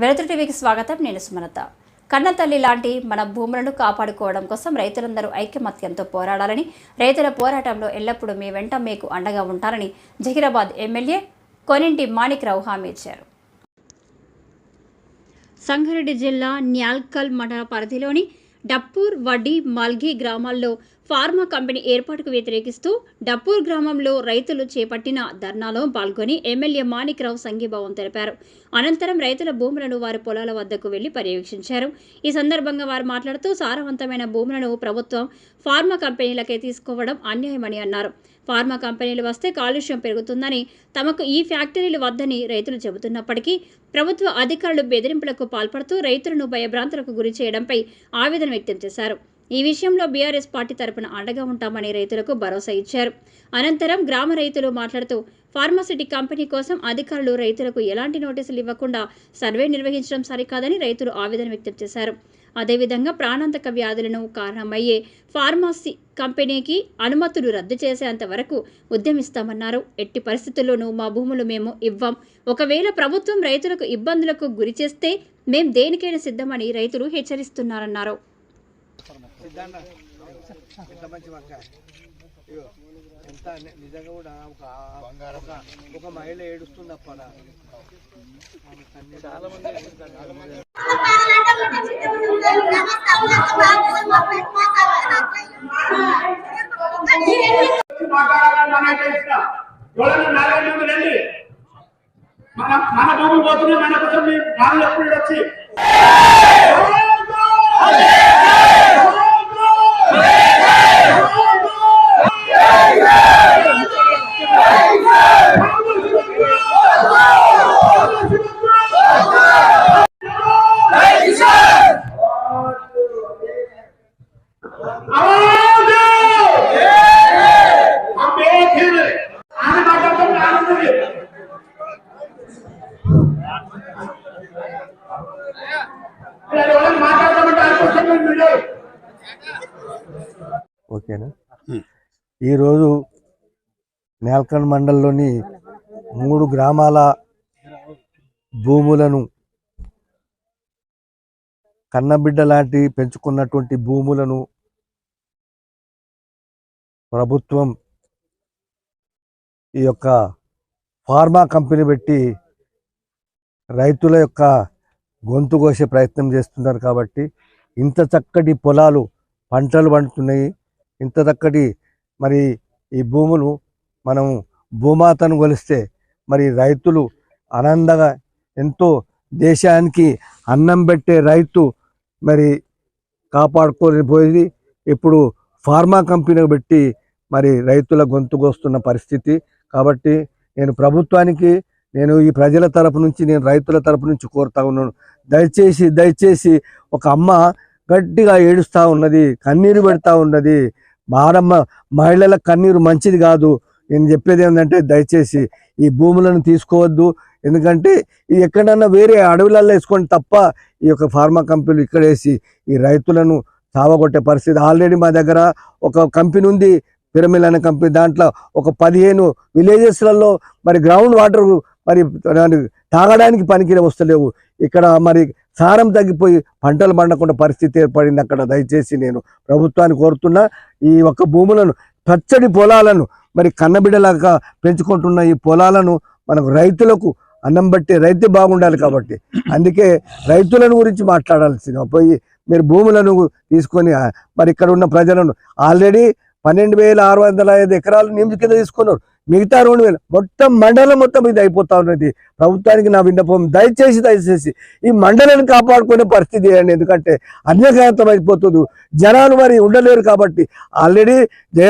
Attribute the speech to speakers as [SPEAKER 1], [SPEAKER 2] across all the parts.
[SPEAKER 1] వెలుతురు టీవీకి స్వాగతం. నేను సుమలత. కన్నతల్లి లాంటి మన భూములను కాపాడుకోవడం కోసం రైతులందరూ ఐకమత్యంతో పోరాడాలని రైతుల పోరాటంలో ఎల్లప్పుడూ మీ వెంట మీకు అండగా ఉంటారని జహీరాబాద్ ఎమ్మెల్యే కొనింటి మాణిక్రావు హామీ ఇచ్చారు. సంగారెడ్డి జిల్లా న్యాల్కల్ మండల పరిధిలోని డప్పూర్ వడ్డి మల్గి గ్రామాల్లో ఫార్మా కంపెనీ ఏర్పాటుకు వ్యతిరేకిస్తూ డప్పూర్ గ్రామంలో రైతులు చేపట్టిన ధర్నాలో పాల్గొని ఎమ్మెల్యే మాణిక్రావు సంఘీభావం తెలిపారు. అనంతరం రైతుల భూములను వారి పొలాల వద్దకు వెళ్ళి పర్యవేక్షించారు. ఈ సందర్భంగా వారు మాట్లాడుతూ సారవంతమైన భూములను ప్రభుత్వం ఫార్మా కంపెనీలకే తీసుకోవడం అన్యాయమని అన్నారు. ఫార్మా కంపెనీలు వస్తే కాలుష్యం పెరుగుతుందని తమకు ఈ ఫ్యాక్టరీలు వద్దని రైతులు చెబుతున్నప్పటికీ ప్రభుత్వ అధికారులు బెదిరింపులకు పాల్పడుతూ రైతులను భయభ్రాంతులకు గురి చేయడంపై ఆవేదన వ్యక్తం చేశారు. ఈ విషయంలో బీఆర్ఎస్ పార్టీ తరపున అండగా ఉంటామని రైతులకు భరోసా ఇచ్చారు. అనంతరం గ్రామ రైతులు మాట్లాడుతూ ఫార్మాసిటీ కంపెనీ కోసం అధికారులు రైతులకు ఎలాంటి నోటీసులు ఇవ్వకుండా సర్వే నిర్వహించడం సరికాదని రైతులు ఆవేదన వ్యక్తం చేశారు. అదేవిధంగా ప్రాణాంతక వ్యాధులను కారణమయ్యే ఫార్మసీ కంపెనీకి అనుమతులు రద్దు చేసేంత వరకు ఉద్యమిస్తామన్నారు. ఎట్టి పరిస్థితుల్లోనూ మా భూములు మేము ఇవ్వం. ఒకవేళ ప్రభుత్వం రైతులకు ఇబ్బందులకు గురి చేస్తే మేం దేనికైనా సిద్ధమని రైతులు హెచ్చరిస్తున్నారన్నారు.
[SPEAKER 2] సిద్ధాంత. ఎంత మంచి వంకాయ ఇగో ఎంత నిజంగా కూడా ఒక ఒక ఒక మహిళ ఏడుస్తుంది అప్ప చాలా మంది
[SPEAKER 3] మన భూమి పోతున్నాయి మన కోసం మీ వాళ్ళు ఎప్పుడు వచ్చి
[SPEAKER 2] ఈరోజు నేల్కండ్ మండలంలోని మూడు గ్రామాల భూములను కన్నబిడ్డ లాంటి పెంచుకున్నటువంటి భూములను ప్రభుత్వం ఈ యొక్క ఫార్మా కంపెనీ పెట్టి రైతుల యొక్క గొంతు కోసే ప్రయత్నం చేస్తున్నారు కాబట్టి ఇంత చక్కటి పొలాలు పంటలు పండుతున్నాయి. ఇంత చక్కటి మరి ఈ భూములు మనం భూమాతను కొలిస్తే మరి రైతులు ఆనందంగా ఎంతో దేశానికి అన్నం పెట్టే రైతు మరి కాపాడుకోలేకపోయింది. ఇప్పుడు ఫార్మా కంపెనీ పెట్టి మరి రైతుల గొంతుకొస్తున్న పరిస్థితి. కాబట్టి నేను ప్రభుత్వానికి నేను ఈ ప్రజల తరపు నుంచి నేను రైతుల తరపు నుంచి కోరుతా ఉన్నాను. దయచేసి దయచేసి ఒక అమ్మ గట్టిగా ఏడుస్తూ ఉన్నది కన్నీరు పెడతా ఉన్నది. మారమ్మ మహిళల కన్నీరు మంచిది కాదు. నేను చెప్పేది ఏంటంటే దయచేసి ఈ భూములను తీసుకోవద్దు. ఎందుకంటే ఇది ఎక్కడన్నా వేరే అడవులలో వేసుకోండి తప్ప ఈ యొక్క ఫార్మా కంపెనీలు ఇక్కడ వేసి ఈ రైతులను చావగొట్టే పరిస్థితి ఆల్రెడీ మా దగ్గర ఒక కంపెనీ ఉంది. పిరమిల్ అనే కంపెనీ. దాంట్లో ఒక పదిహేను విలేజెస్లలో మరి గ్రౌండ్ వాటర్ మరి తాగడానికి పనికి వస్తలేవు ఇక్కడ మరి సారం తగ్గిపోయి పంటలు పండకుండా పరిస్థితి ఏర్పడింది అక్కడ. దయచేసి నేను ప్రభుత్వాన్ని కోరుతున్నా ఈ ఒక్క భూములను పచ్చడి పొలాలను మరి కన్నబిడ్డలాగా పెంచుకుంటున్న ఈ పొలాలను మనకు రైతులకు అన్నం బట్టి రైతు బాగుండాలి కాబట్టి. అందుకే రైతులను గురించి మాట్లాడాల్సింది. పోయి మీరు భూములను తీసుకొని మరి ఇక్కడ ఉన్న ప్రజలను ఆల్రెడీ పన్నెండు వేల ఆరు వందల ఐదు ఎకరాలు నియమిత కింద తీసుకున్నారు. మిగతా రెండు వేలు. మొత్తం మండలం మొత్తం ఇది అయిపోతా ఉన్నది. ప్రభుత్వానికి నా విన్నపం దయచేసి దయచేసి ఈ మండలాన్ని కాపాడుకునే పరిస్థితి చేయండి ఎందుకంటే అన్యకాంతం అయిపోతుంది. జనాలు మరి ఉండలేరు కాబట్టి ఆల్రెడీ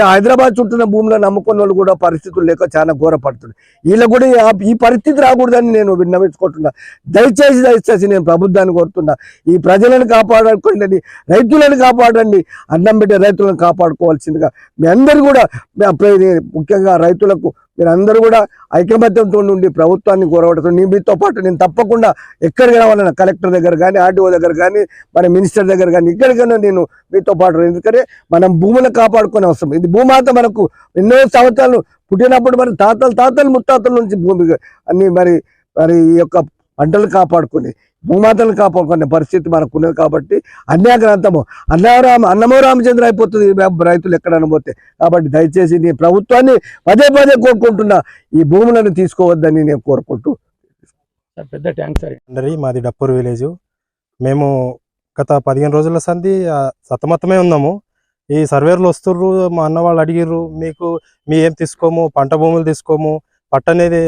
[SPEAKER 2] హైదరాబాద్ చుట్టూన భూమిలో నమ్ముకున్న వాళ్ళు కూడా పరిస్థితులు లేక చాలా ఘోరపడుతుంది వీళ్ళకు కూడా ఈ- పరిస్థితి రాకూడదని నేను విన్నవించుకుంటున్నా. దయచేసి దయచేసి నేను ప్రభుత్వాన్ని కోరుతున్నా. ఈ ప్రజలను కాపాడుకోండి రైతులను కాపాడండి. అన్నం పెట్టే రైతులను కాపాడుకోవాల్సిందిగా మీ అందరు కూడా ముఖ్యంగా రైతులకు మీరు అందరూ కూడా ఐకమత్యంతో ఉండి ప్రభుత్వాన్ని కోరబడుతుంది మీతో పాటు నేను తప్పకుండా ఎక్కడికి రావాలన్నా కలెక్టర్ దగ్గర కానీ ఆర్డీఓ దగ్గర కానీ మన మినిస్టర్ దగ్గర కానీ ఎక్కడికైనా నేను మీతో పాటు ఎందుకంటే మనం భూములను కాపాడుకునే అవసరం. ఇది భూమాత మనకు ఎన్నో సంవత్సరాలు పుట్టినప్పుడు మరి తాతలు తాతలు ముత్తాతల నుంచి భూమి అన్ని మరి మరి ఈ యొక్క పంటలు కాపాడుకుని భూమాతలను కాపాడుకునే పరిస్థితి మనకు ఉన్నది కాబట్టి అన్యాగ్రంథము. అన్నరామ అన్నమో రామచంద్ర అయిపోతుంది. రైతులు ఎక్కడైనా పోతే. కాబట్టి దయచేసి నీ ప్రభుత్వాన్ని పదే పదే కోరుకుంటున్నా ఈ భూములను తీసుకోవద్దని నేను కోరుకుంటూ
[SPEAKER 4] పెద్ద ట్యాంక్ సార్.
[SPEAKER 5] అందరి మాది డప్పూర్ విలేజ్ మేము గత పదిహేను రోజుల సంది సతమతమే ఉన్నాము. ఈ సర్వేర్లు వస్తుర్రు మా అన్న వాళ్ళు అడిగిర్రు మీకు మీ ఏం తీసుకోము? పంట భూములు తీసుకోము? పట్ట అనేది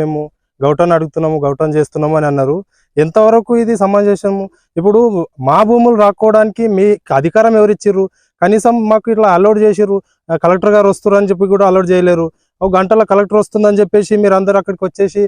[SPEAKER 5] మేము. గౌటన్ అడుగుతున్నాము గౌటన్ చేస్తున్నాము అని అన్నారు. ఎంతవరకు ఇది సమంజసము ఇప్పుడు మా భూములు రాక్కోవడానికి మీ అధికారం ఎవరిచ్చిర్రు? కనీసం మాకు ఇట్లా అలౌడ్ చేసిర్రు. ఆ, కలెక్టర్ గారు వస్తున్నారు అని చెప్పి కూడా అలౌట్ చేయలేరు. ఒక గంటల కలెక్టర్ వస్తుందని చెప్పేసి మీరు అందరు అక్కడికి వచ్చేసి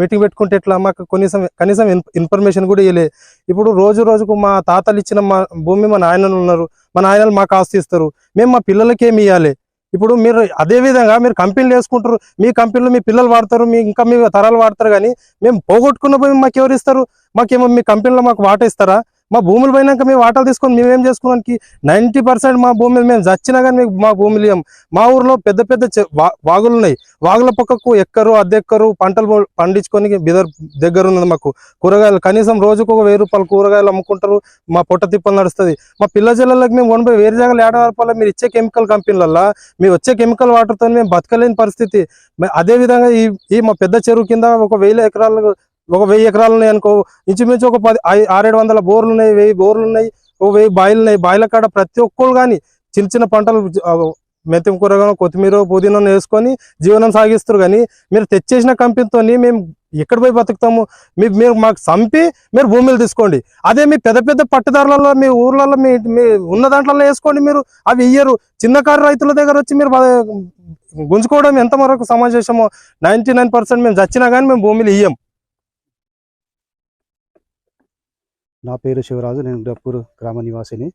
[SPEAKER 5] మీటింగ్ పెట్టుకుంటే ఎట్లా? మాకు కనీసం కనీసం ఇన్ఫర్మేషన్ కూడా ఇవ్వలే ఇప్పుడు రోజు రోజుకు మా తాతలు ఇచ్చిన మా భూమి మా నాయనలు ఉన్నారు. మా నాయనలు మాకు ఆస్తి ఇస్తారు. మేము మా పిల్లలకి ఏమి ఇవ్వాలి ఇప్పుడు మీరు అదే విధంగా మీరు కంపెనీలు వేసుకుంటారు మీ కంపెనీలో మీ పిల్లలు వాడతారు మీ ఇంకా మీ తరాలు వాడతారు కానీ మేము పోగొట్టుకున్న పోయి మాకు ఎవరు ఇస్తారు? మాకేమో మీ కంపెనీలో మాకు వాట ఇస్తారా? మా భూములు పోయినాక మేము వాటాలు తీసుకొని మేమేం చేసుకోవడానికి నైంటీ పర్సెంట్ మా భూమి మేము చచ్చినా కానీ మీకు మా భూములు ఇవ్వం మా ఊర్లో పెద్ద పెద్ద చె- వాగులు ఉన్నాయి. వాగుల పక్కకు ఎక్కరు అద్దెక్కరు పంటలు పండించుకొని బిదర్ దగ్గర ఉన్నది మాకు. కూరగాయలు కనీసం రోజుకు ఒక వెయ్యి రూపాయలు కూరగాయలు అమ్ముకుంటారు మా పొట్ట తిప్పలు నడుస్తుంది. మా పిల్ల జిల్లాలకు మేము వన్ బై వేరే జాగాలు ఏడాది మీరు ఇచ్చే కెమికల్ కంపెనీలల్లో మీరు వచ్చే కెమికల్ వాటర్తో మేము బతకలేని పరిస్థితి. అదేవిధంగా అదే విధంగా ఈ ఈ మా పెద్ద చెరువు కింద ఒక వేల ఎకరాలు ఒక వెయ్యి ఎకరాలు ఉన్నాయి అనుకో ఇంచుమించు ఒక పది ఆరేడు వందల బోర్లు ఉన్నాయి వెయ్యి బోర్లు ఉన్నాయి ఒక వెయ్యి బాయిలు ఉన్నాయి బాయిల కాడ ప్రతి ఒక్కరు కానీ చిన్న చిన్న పంటలు ఆ, మెంతం కూరగాయలు కొత్తిమీర పుదీనా వేసుకొని జీవనం సాగిస్తారు కానీ మీరు తెచ్చేసిన కంపెనీతో మేము ఎక్కడ పోయి బతుకుతాము? మీ మీరు మాకు చంపి మీరు భూములు తీసుకోండి. అదే మీ పెద్ద పెద్ద పట్టుదారులలో మీ ఊర్లలో మీ మీ ఉన్న దాంట్లో వేసుకోండి మీరు. అవి ఇయ్యరు. చిన్నకారు రైతుల దగ్గర వచ్చి మీరు గుంజుకోవడం ఎంత వరకు సమాజమో నైన్టీ నైన్ పర్సెంట్ మేము చచ్చినా కానీ మేము భూములు ఇయ్యం.
[SPEAKER 6] నా పేరు శివరాజు నేను డప్పూరు గ్రామ నివాసిని.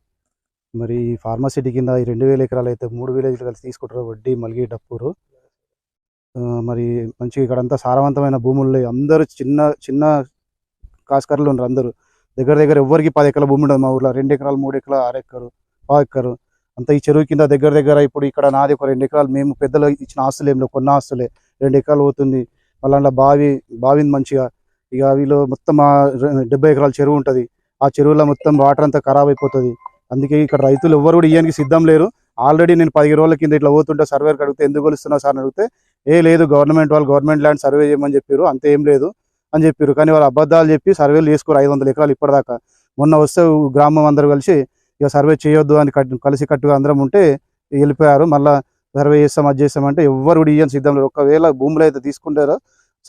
[SPEAKER 6] మరి ఈ ఫార్మసిటీ కింద ఈ రెండు వేల ఎకరాలు అయితే మూడు విలేజ్లు కలిసి తీసుకుంటారు వడ్డీ మల్గి డప్పూరు మరి మంచిగా ఇక్కడంతా సారవంతమైన భూములు అందరూ చిన్న చిన్న కాస్కర్లు ఉన్నారు అందరూ. దగ్గర దగ్గర ఎవరికి పది ఎకరాల భూమి ఉండదు మా ఊర్లో. రెండు ఎకరాలు మూడు ఎకరాలు ఆరు ఎకరు పావు ఎకరు అంతా ఈ చెరువు కింద దగ్గర దగ్గర ఇప్పుడు ఇక్కడ నాది ఒక రెండు ఎకరాలు. మేము పెద్దలు ఇచ్చిన ఆస్తులు ఏం కొన్న ఆస్తులే. రెండు ఎకరాలు పోతుంది. మళ్ళీ బావి బావింది మంచిగా ఇక వీళ్ళు మొత్తం ఆ డెబ్బై ఎకరాల చెరువు ఉంటుంది. ఆ చెరువులో మొత్తం వాటర్ అంతా ఖరాబ్ అయిపోతుంది. అందుకే ఇక్కడ రైతులు ఎవ్వరు కూడా ఇయ్యానికి సిద్ధం లేరు. ఆల్రెడీ నేను పదిహేను రోజుల కింద ఇట్లా పోతుంటే సర్వేకి అడిగితే ఎందుకు కొలుస్తున్నావు సార్? అని అడిగితే ఏ లేదు గవర్నమెంట్ వాళ్ళు గవర్నమెంట్ ల్యాండ్ సర్వే చేయమని చెప్పారు అంతే ఏం లేదు అని చెప్పారు కానీ వాళ్ళు అబద్ధాలు చెప్పి సర్వేలు చేసుకోరు ఐదు వందల ఎకరాలు ఇప్పటిదాకా. మొన్న వస్తే గ్రామం అందరూ కలిసి ఇక సర్వే చేయొద్దు అని కలిసి కట్టుగా అందరం ఉంటే వెళ్ళిపోయారు. మళ్ళా సర్వే చేస్తాం అది చేస్తామంటే ఎవ్వరు కూడా ఇయ్యని సిద్ధం లేరు. ఒకవేళ భూములు అయితే తీసుకుంటారో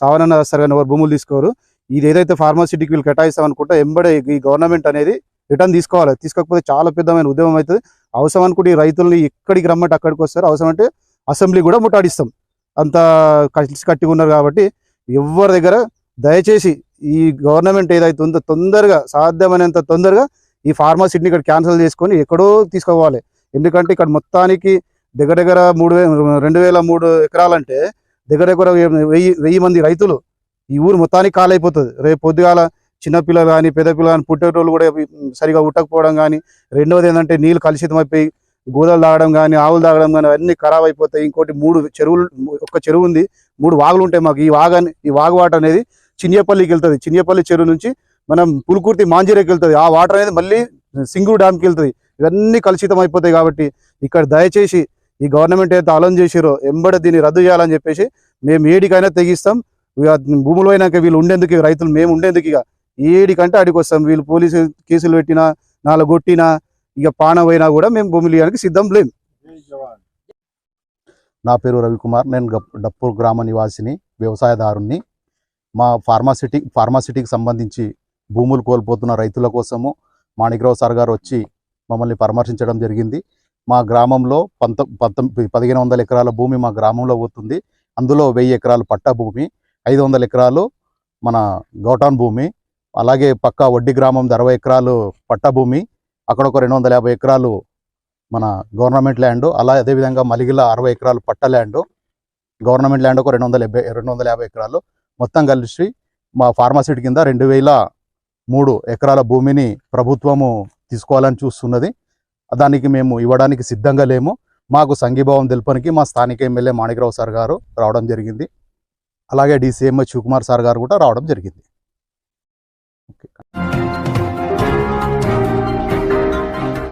[SPEAKER 6] సావనన్న సర్వే కానీ ఎవరు భూములు తీసుకోరు. ఇది ఏదైతే ఫార్మాసిటీకి వీళ్ళు కేటాయిస్తాం అనుకుంటే ఎంబడే ఈ గవర్నమెంట్ అనేది రిటర్న్ తీసుకోవాలి. తీసుకోకపోతే చాలా పెద్దమైన ఉద్యమం అవుతుంది. అవసరం అనుకుంటే ఈ రైతుల్ని ఎక్కడికి రమ్మంటే అక్కడికి వస్తారు. అవసరం అంటే అసెంబ్లీ కూడా ముట్టాడిస్తాం. అంత కలిసి కట్టిగా ఉన్నారు కాబట్టి ఎవరి దగ్గర దయచేసి ఈ గవర్నమెంట్ ఏదైతే ఉందో తొందరగా సాధ్యమైనంత తొందరగా ఈ ఫార్మాసిటీని ఇక్కడ క్యాన్సిల్ చేసుకొని ఎక్కడో తీసుకోవాలి. ఎందుకంటే ఇక్కడ మొత్తానికి దగ్గర దగ్గర మూడు వే రెండు వేల మూడు ఎకరాలంటే దగ్గర దగ్గర వెయ్యి వెయ్యి మంది రైతులు ఈ ఊరు మొత్తానికి కాలైపోతుంది రేపు పొద్దుగాల చిన్నపిల్లలు కానీ పెద్ద పిల్లలు కానీ పుట్టేటోళ్ళు కూడా సరిగా ఉట్టకపోవడం కానీ రెండవది ఏంటంటే నీళ్ళు కలుషితం అయిపోయి గోదలు తాగడం కానీ ఆవులు తాగడం కానీ అన్నీ ఖరాబ్ అయిపోతాయి. ఇంకోటి మూడు చెరువులు ఒక చెరువు ఉంది. మూడు వాగులు ఉంటాయి మాకు. ఈ వాగ ఈ వాగు వాటర్ అనేది చిన్యపల్లికి వెళ్తుంది. చిన్యపల్లి చెరువు నుంచి మనం పులుకుర్తి మాంజీరేకి వెళ్తుంది. ఆ వాటర్ అనేది మళ్ళీ సింగూరు డ్యామ్కి వెళ్తుంది. ఇవన్నీ కలుషితం అయిపోతాయి కాబట్టి ఇక్కడ దయచేసి ఈ గవర్నమెంట్ ఏదైతే ఆలోచన చేసిరో ఎంబడ దీన్ని రద్దు చేయాలని చెప్పేసి మేము ఏడికైనా తెగిస్తాం. భూములు పోయినాక వీళ్ళు ఉండేందుకు రైతులు మేము ఉండేందుకు ఇక ఏడికంటే అడిగి వస్తాం. వీళ్ళు పోలీసు కేసులు పెట్టినా నాలుగొట్టినా ఇక పాన పోయినా కూడా మేము భూములు ఇవ్వడానికి సిద్ధం లేం.
[SPEAKER 7] నా పేరు రవికుమార్. నేను డప్పూర్ గ్రామ నివాసిని వ్యవసాయదారుణ్ణి. మా ఫార్మాసిటీ ఫార్మాసిటీకి సంబంధించి భూములు కోల్పోతున్న రైతుల కోసము మాణిక్రావు సార్ గారు వచ్చి మమ్మల్ని పరామర్శించడం జరిగింది. మా గ్రామంలో పంత పంతొమ్మిది పదిహేను వందల ఎకరాల భూమి మా గ్రామంలో పోతుంది. అందులో వెయ్యి ఎకరాలు పట్టా భూమి. ఐదు వందల ఎకరాలు మన గౌటాన్ భూమి అలాగే పక్క వడ్డీ గ్రామం అరవై ఎకరాలు పట్ట భూమి అక్కడ ఒక రెండు వందల యాభై ఎకరాలు మన గవర్నమెంట్ ల్యాండ్ అలా అదేవిధంగా మలిగిల అరవై ఎకరాలు పట్ట ల్యాండ్ గవర్నమెంట్ ల్యాండ్ ఒక రెండు వందల డెబ్బై రెండు వందల యాభై ఎకరాలు మొత్తం కలిసి మా ఫార్మసీట్ కింద రెండు వేల మూడు ఎకరాల భూమిని ప్రభుత్వము తీసుకోవాలని చూస్తున్నది. దానికి మేము ఇవ్వడానికి సిద్ధంగా లేము. మాకు సంఘీభావం తెలుపనికి మా స్థానిక ఎమ్మెల్యే మాణికరావు సార్ గారు రావడం జరిగింది. అలాగే డిసిఎంఐ శివకుమార్ సార్ గారు కూడా రావడం జరిగింది. ఓకే